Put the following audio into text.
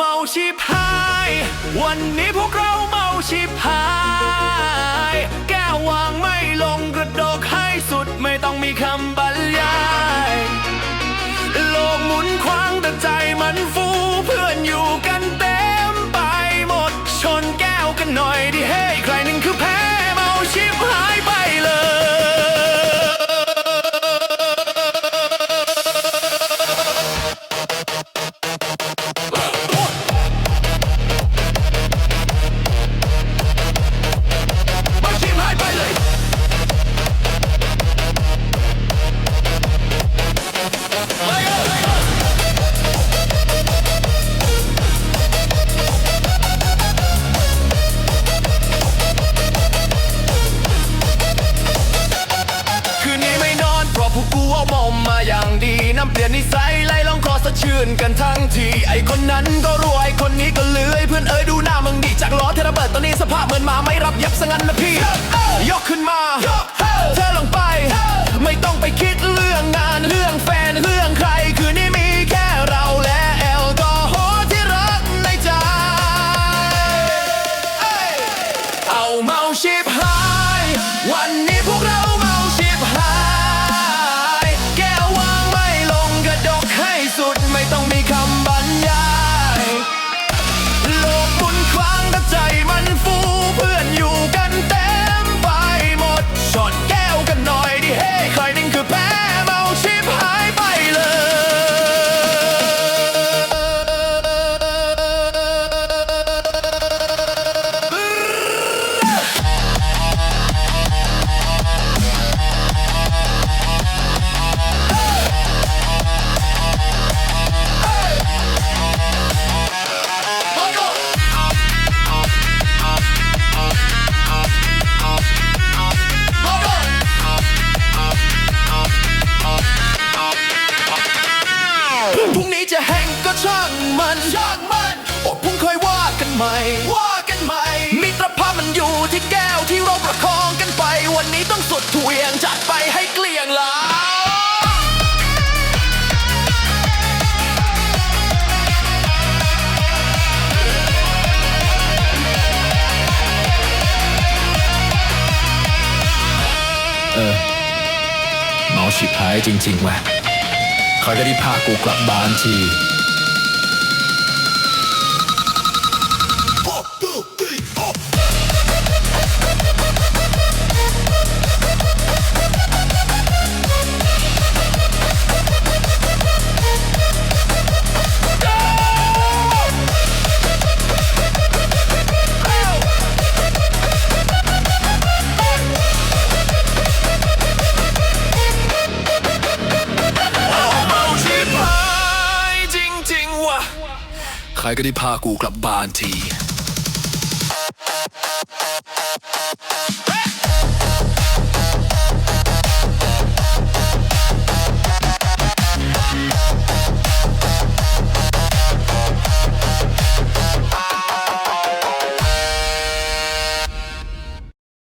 เมาชิบหาย วันนี้พวกเราเมาชิบหาย แก้ววางไม่ลงกระดกให้สุดไม่ต้องมีคำบา ชื่นกันทั้งทีไอคนนั้นก็รวยคนนี้ก็เลื้อยเพื่อนเอ้ยดูหน้ามึงดิจากล้อเทระเบิดตอนนี้สภาพเหมือนหมาไม่รับเย็บสงันนะพี่ ยกขึ้นมา จะแห่งก็ช่างมันช่างมันโอ้พรุ่งค่อยว่ากันใหม่ว่ากันใหม่มิตรภาพมันอยู่ที่แก้วที่เราประคองกันไป วันนี้ต้องสุดเหวียงจัดไปให้เกลี้ยงล้านเมาชิบหายจริงๆว่ะ เขาจะได้พากูกลับบ้านที ใครก็ได้พากูกลับบ้านที